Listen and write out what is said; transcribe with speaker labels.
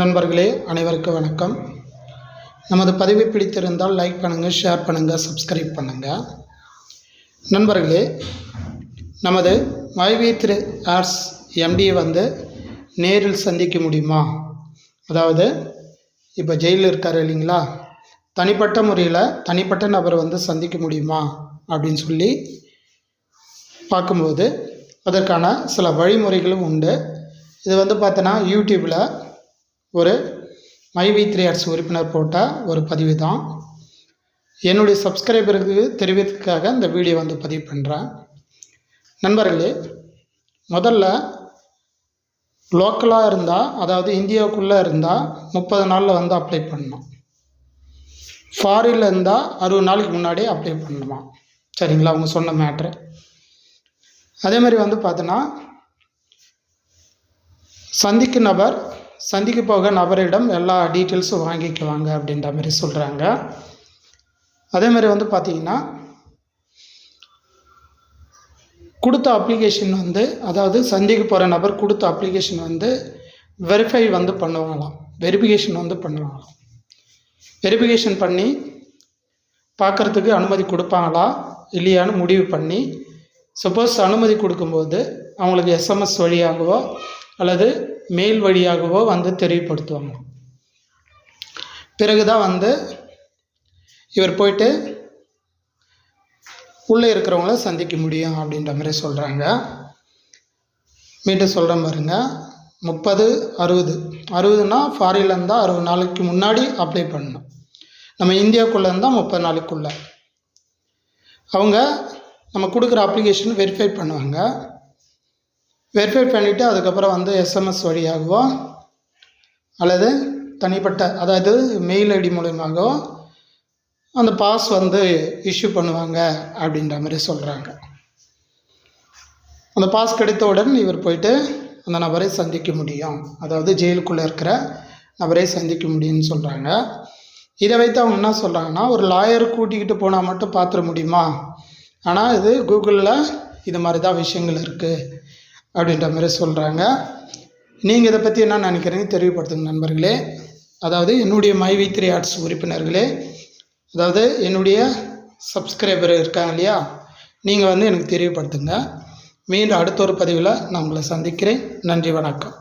Speaker 1: நண்பர்களே அனைவருக்கும் வணக்கம். நமது பதிவை பிடித்திருந்தால் லைக் பண்ணுங்கள் ஷேர் பண்ணுங்கள் சப்ஸ்கிரைப் பண்ணுங்கள் நண்பர்களே நமது மைவி திரு ஆர்ஸ் எம்டியை வந்து நேரில் சந்திக்க முடியுமா? அதாவது இப்போ ஜெயிலில் இருக்கார் இல்லைங்களா? தனிப்பட்ட முறையில் தனிப்பட்ட நபரை வந்து சந்திக்க முடியுமா? அப்படின்னு சொல்லி பார்க்கும்போது அதற்கான சில வழிமுறைகளும் உண்டு. இது வந்து பார்த்தோன்னா யூடியூப்பில் ஒரு மைவி த்ரீ ஆர்ட்ஸ் உறுப்பினர் போட்ட ஒரு பதிவு தான் என்னுடைய சப்ஸ்கிரைபருக்கு தெரிவிக்கிறதுக்காக இந்த வீடியோ வந்து பதிவு பண்ணுறேன் நண்பர்களே முதல்ல லோக்கலாக இருந்தால் அதாவது இந்தியாவுக்குள்ளே இருந்தால் முப்பது நாளில் வந்து அப்ளை பண்ணணும். ஃபாரினில் இருந்தால் அறுபது நாளைக்கு முன்னாடியே அப்ளை பண்ணணுமா? சரிங்களா அவங்க சொன்ன மேட்ரு அதே மாதிரி வந்து பார்த்தோன்னா சந்திக்கு நபர் சந்திக்க போக நபரிடம் எல்லா டீட்டெயில்ஸும் வாங்கிக்குவாங்க அப்படின்ற மாதிரி சொல்கிறாங்க அதே மாதிரி வந்து பார்த்தீங்கன்னா கொடுத்த அப்ளிகேஷன் வந்து அதாவது சந்திக்க போகிற நபர் கொடுத்த அப்ளிகேஷன் வந்து வெரிஃபை வந்து பண்ணுவாங்களாம். வெரிஃபிகேஷன் வந்து பண்ணுவாங்களாம். வெரிஃபிகேஷன் பண்ணி பார்க்குறதுக்கு அனுமதி கொடுப்பாங்களா இல்லையான்னு முடிவு பண்ணி சப்போஸ் அனுமதி கொடுக்கும்போது அவங்களுக்கு எஸ்எம்எஸ் வழியாகவோ அல்லது மெயில் வழியாகவோ வந்து தெரியப்படுத்துவாங்க. பிறகு தான் வந்து இவர் போயிட்டு உள்ளே இருக்கிறவங்கள சந்திக்க முடியும் அப்படின்ற மாதிரி சொல்கிறாங்க மீண்டும் சொல்கிற பாருங்க. முப்பது அறுபது. அறுபதுனா ஃபாரின்ல இருந்தால் அறுபது நாளைக்கு முன்னாடி அப்ளை பண்ணணும். நம்ம இந்தியாவுக்குள்ளே இருந்தால் முப்பது நாளைக்குள்ளே. அவங்க நம்ம கொடுக்குற அப்ளிகேஷன் வெரிஃபை பண்ணுவாங்க. வெரிஃபை பண்ணிவிட்டு அதுக்கப்புறம் வந்து எஸ்எம்எஸ் வழியாகவோ அல்லது தனிப்பட்ட அதாவது மெயில் ஐடி மூலயமாகவோ அந்த பாஸ் வந்து இஷ்யூ பண்ணுவாங்க அப்படின்ற மாதிரி சொல்கிறாங்க அந்த பாஸ் கிடைத்தவுடன் இவர் போயிட்டு அந்த நபரை சந்திக்க முடியும். அதாவது ஜெயிலுக்குள்ளே இருக்கிற நபரை சந்திக்க முடியும்னு சொல்கிறாங்க இதை வைத்து அவங்க என்ன சொல்கிறாங்கன்னா ஒரு லாயர் கூட்டிக்கிட்டு போனால் மட்டும் பார்த்துட முடியுமா? ஆனால் இது கூகுளில் இது மாதிரி தான் விஷயங்கள் இருக்குது அப்படின்ற மாதிரி சொல்கிறாங்க நீங்கள் இதை பற்றி என்ன நினைக்கிறீங்க தெரியப்படுத்துங்க நண்பர்களே. அதாவது என்னுடைய மைவி த்ரீ ஆர்ட்ஸ் உறுப்பினர்களே அதாவது என்னுடைய சப்ஸ்கிரைபர் இருக்காங்க இல்லையா? நீங்கள் வந்து எனக்கு தெரியப்படுத்துங்க. மீண்டும் அடுத்த ஒரு பதிவில் நான் உங்களை சந்திக்கிறேன். நன்றி வணக்கம்.